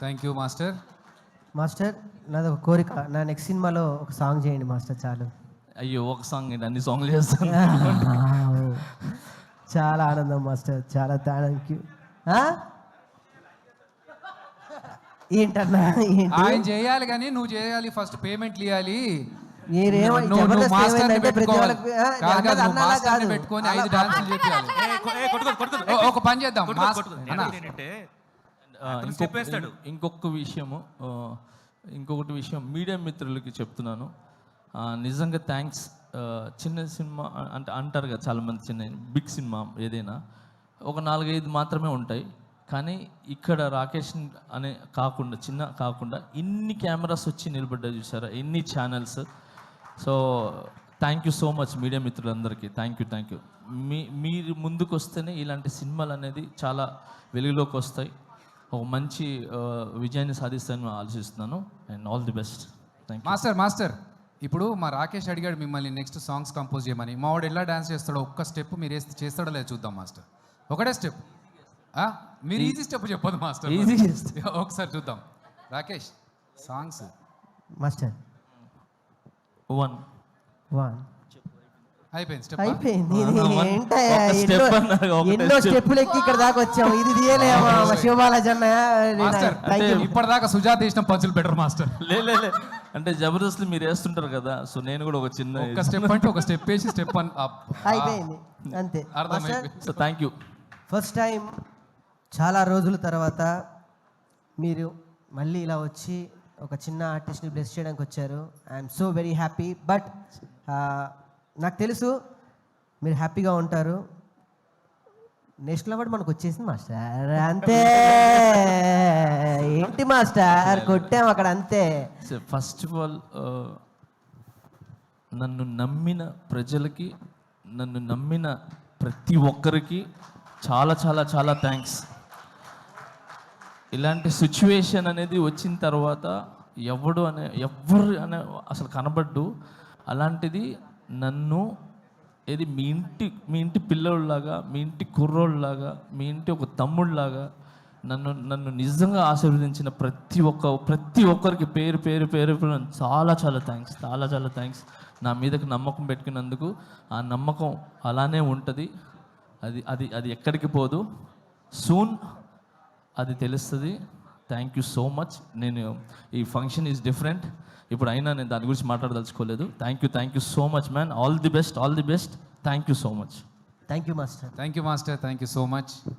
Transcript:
Thank you master master నాది ఒక కోరిక. నా నెక్స్ట్ సినిమాలో ఒక సాంగ్ చేయండి మాస్టర్ చాలు. అయ్యో ఒక సాంగ్ ఏంటి? అన్ని సాంగ్లు చేస్తాను. చాలా ఆనందం మాస్టర్ చాలా థ్యాంక్ యూ ఏంటన్నా? ఏంటి? ఆయన చేయాలి కానీ నువ్వు చేయాలి. ఫస్ట్ పేమెంట్లు ఇవ్వాలి. పెట్టుకొని ఐదు డాన్సులు చేయాలి ఒక పని చేద్దాం ఆ, ఇంకొక విషయము ఇంకొకటి విషయం మీడియా మిత్రులకి చెప్తున్నాను. నిజంగా థ్యాంక్స్ చిన్న సినిమా అంటే అంటారు కదా చాలామంది చిన్న బిగ్ సినిమా ఏదైనా. ఒక నాలుగైదు మాత్రమే ఉంటాయి. కానీ ఇక్కడ రాకేష్ అనే కాకుండా చిన్న కాకుండా ఇన్ని కెమెరాస్ వచ్చి నిలబడ్డా చూసారా? ఎన్ని channels so thank you so much media మిత్రులందరికీ. థ్యాంక్ యూ థ్యాంక్ యూ మీ మీరు ముందుకు వస్తేనే ఇలాంటి సినిమాలు అనేది చాలా వెలుగులోకి వస్తాయి. ఒక మంచి విజయాన్ని సాధిస్తానని ఆలోచిస్తున్నాను. And all the best thank you master master ఇప్పుడు మా రాకేష్ అడిగాడు మిమ్మల్ని నెక్స్ట్ సాంగ్స్ కంపోజ్ చేయమని. మా వాడు ఎలా డాన్స్ చేస్తాడో ఒక్క స్టెప్ మీరు వేస్తే చేస్తాడో లేదో చూద్దాం మాస్టర్. ఒకటే స్టెప్ మీరు ఈజీ స్టెప్ చెప్పదు మాస్టర్. Easy ఒకసారి చూద్దాం. Rakesh songs master. One one అయిపోయింది ఏంటయ్యా? ఎన్నో-. స్టెప్పులు ఎక్కి ఇక్కడ దాకా వచ్చాము ఇది తీయలేమా శివబాలాజీ అన్న. ఇప్పటిదాకా సుజాత వేసిన పంచులు బెటర్ మాస్టర్. లే లే, లే. అంటే జబర్దస్త్ మీరు వేస్తుంటారు కదా సో నేను కూడా ఒక చిన్న ఒక స్టెప్ అంటే ఒక స్టెప్ వేసి స్టెప్ అయిపోయింది. అంతే. So thank you first time చాలా రోజుల తర్వాత మీరు మళ్ళీ ఇలా వచ్చి ఒక చిన్న ఆర్టిస్ట్ని బ్లెస్ చేయడానికి వచ్చారు. I'm so very happy but నాకు తెలుసు మీరు హ్యాపీగా ఉంటారు. నెక్స్ట్ అవార్డు మనకు వచ్చేసింది మాస్టర్. అంతే. ఏంటి మాస్టర్? కొట్టాం అక్కడ అంతే. ఫస్ట్ ఆఫ్ ఆల్ నన్ను నమ్మిన ప్రజలకి నన్ను నమ్మిన ప్రతి ఒక్కరికి చాలా చాలా చాలా థ్యాంక్స్ ఇలాంటి సిచ్యువేషన్ అనేది వచ్చిన తర్వాత ఎవడు అనే ఎవ్వరు అనే అసలు కనబడ్డు అలాంటిది నన్ను ఏది మీ ఇంటి మీ ఇంటి పిల్లోళ్ళలాగా మీ ఇంటి కుర్రోళ్ళలాగా మీ ఇంటి ఒక తమ్ముళ్ళలాగా నన్ను నన్ను నిజంగా ఆశీర్వదించిన ప్రతి ఒక్క ప్రతి ఒక్కరికి పేరు పేరు పేరు చాలా చాలా థ్యాంక్స్ చాలా చాలా థ్యాంక్స్ నా మీదకి నమ్మకం పెట్టుకున్నందుకు ఆ నమ్మకం అలానే ఉంటుంది. అది అది అది ఎక్కడికి పోదు. సూన్ అది తెలుస్తుంది. థ్యాంక్ యూ సో మచ్ నేను ఈ ఫంక్షన్ ఈజ్ డిఫరెంట్ ఇప్పుడు అయినా నేను దాని గురించి మాట్లాడదలుచుకోలేదు. Thank you thank you so much man all the best all the best thank you so much thank you master thank you master thank you so much